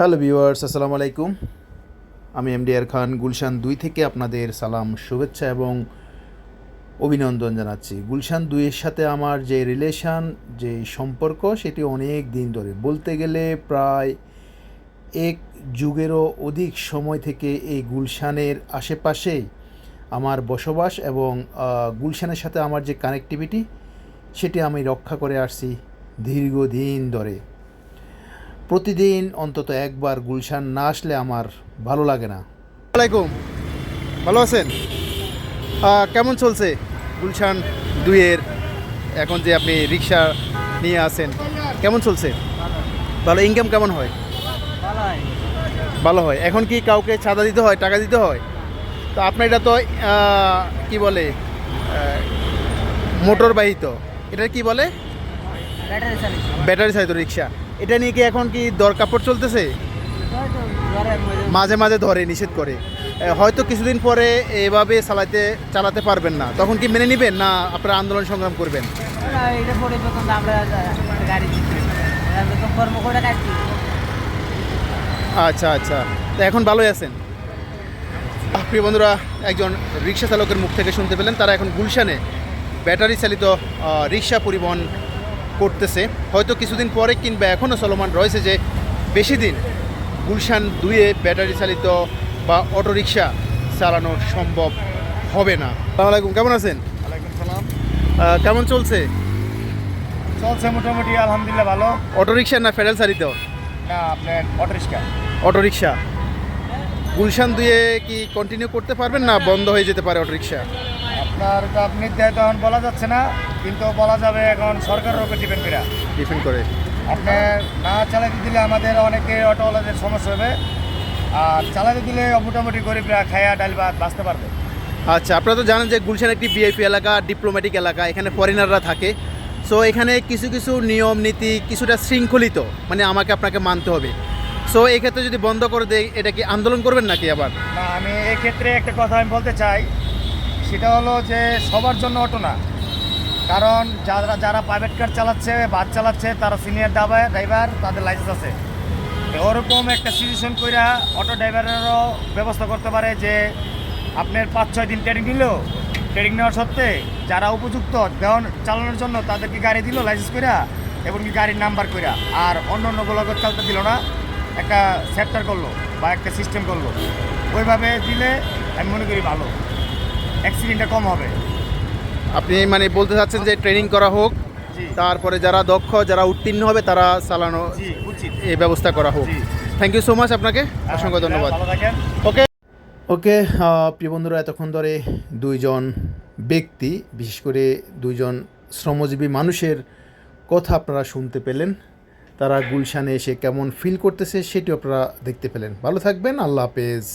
Hello viewers, আসসালামু আলাইকুম। আমি এমডিআর খান, গুলশান দুই থেকে আপনাদের সালাম, শুভেচ্ছা এবং অভিনন্দন জানাচ্ছি। গুলশান দুইয়ের সাথে আমার যে রিলেশন যে সম্পর্ক, সেটি অনেক দিন ধরে। বলতে গেলে প্রায় এক যুগেরও অধিক সময় থেকে এই গুলশানের আশেপাশে আমার বসবাস এবং গুলশানের সাথে আমার যে কানেক্টিভিটি সেটি আমি রক্ষা করে আসছি দীর্ঘদিন ধরে। প্রতিদিন অন্তত একবার গুলশান না আসলে আমার ভালো লাগে না। আলাইকুম। ভালো আছেন? কেমন চলছে গুলশান দুইয়ের? এখন যে আপনি রিক্সা নিয়ে আসেন কেমন চলছে? ভালো ইনকাম কেমন হয়? ভালো হয়। এখন কি কাউকে চাঁদা দিতে হয় টাকা দিতে হয়? তো আপনার এটা তো কি বলে মোটর বাহিত এটা কি বলে? ব্যাটারি চালিত। ব্যাটারি চালিত রিক্সা। এটা নিয়ে কি এখন কি দর কাপড় চলতেছে? মাঝে মাঝে ধরে নিষেধ করে। হয়তো কিছুদিন পরে এভাবে চালাতে চালাতে পারবেন না। তখন কি মেনে নেবেন না আপনারা আন্দোলন সংগ্রাম করবেন? আচ্ছা আচ্ছা। তো এখন ভালোই আছেন? প্রিয় বন্ধুরা একজন রিক্সা চালকের মুখ থেকে শুনতে পেলেন। তারা এখন গুলশানে ব্যাটারি চালিত রিক্সা পরিবহন করতেছে। হয়তো কিছুদিন পরে কিংবা এখনও চলমান রয়েছে যে বেশি দিন গুলশান দুয়ে ব্যাটারি চালিত বা অটো রিক্সা চালানো সম্ভব হবে না। আসসালামু আলাইকুম কেমন আছেন? ওয়ালাইকুম সালাম। কেমন চলছে? চলছে মোটামুটি আলহামদুলিল্লাহ ভালো। অটো রিক্সা না ফেডাল চালিত? না আপনার auto rickshaw auto rickshaw Gulshan দুয়ে কি কন্টিনিউ করতে পারবেন না বন্ধ হয়ে যেতে পারে অটো রিক্সা আপনার তো আপনি তখন বলা যাচ্ছে না কিন্তু বলা যাবে এখন সরকারের উপর ডিপেন্ড করে। ডিফেন্ড করে। আপনি না চালাতে দিলে আমাদের অনেকে অটোওয়ালাদের সমস্যা হবে আর চালাতে দিলে মোটামুটি গরিবরা খায়া ডাল ভাত বাঁচতে পারবে। আচ্ছা আপনারা তো জানেন যে গুলশান একটি বিআইপি এলাকা ডিপ্লোম্যাটিক এলাকা এখানে ফরেনাররা থাকে। সো এখানে কিছু কিছু নিয়ম নীতি কিছুটা শৃঙ্খলিত মানে আমাকে আপনাকে মানতে হবে। সো এই ক্ষেত্রে যদি বন্ধ করে দেয় এটা কি আন্দোলন করবেন নাকি আবার? না আমি এই ক্ষেত্রে একটা কথা আমি বলতে চাই। সেটা হলো যে সবার জন্য অটো না। কারণ যারা যারা প্রাইভেট কার চালাচ্ছে বাস চালাচ্ছে, তারা সিনিয়র ড্রাইভার ড্রাইভার তাদের লাইসেন্স আছে। ওরকম একটা সিচুয়েশন কইরা অটো ড্রাইভারেরও ব্যবস্থা করতে পারে যে আপনার পাঁচ, ছয় দিন ট্রেনিং নিল ট্রেনিং নেওয়ার সত্ত্বে যারা উপযুক্ত দেওয়ান চালানোর জন্য তাদেরকে গাড়ি দিল লাইসেন্স কইরা, এবং কি গাড়ির নাম্বার কইরা, আর অন্য অন্য অন্যগুলো চালতে দিল না, একটা সেক্টর করল বা একটা সিস্টেম করল। ওইভাবে দিলে আমি মনে করি ভালো। অ্যাক্সিডেন্টটা কম হবে। আপনি মানে বলতে চাচ্ছেন যে ট্রেনিং করা হোক তারপরে যারা দক্ষ যারা উত্তীর্ণ হবে তারা চালানো জি এই ব্যবস্থা করা হোক। থ্যাংক ইউ সো মাচ আপনাকে। অসংখ্য ধন্যবাদ। ওকে ওকে প্রিয় বন্ধুরা এতক্ষণ ধরে দুইজন ব্যক্তি বিশেষ করে দুইজন শ্রমজীবী মানুষের কথা আপনারা শুনতে পেলেন। তারা গুলশানে এসে কেমন ফিল করতেছে সেটিও আপনারা দেখতে পেলেন। ভালো থাকবেন আল্লাহ হাফেজ।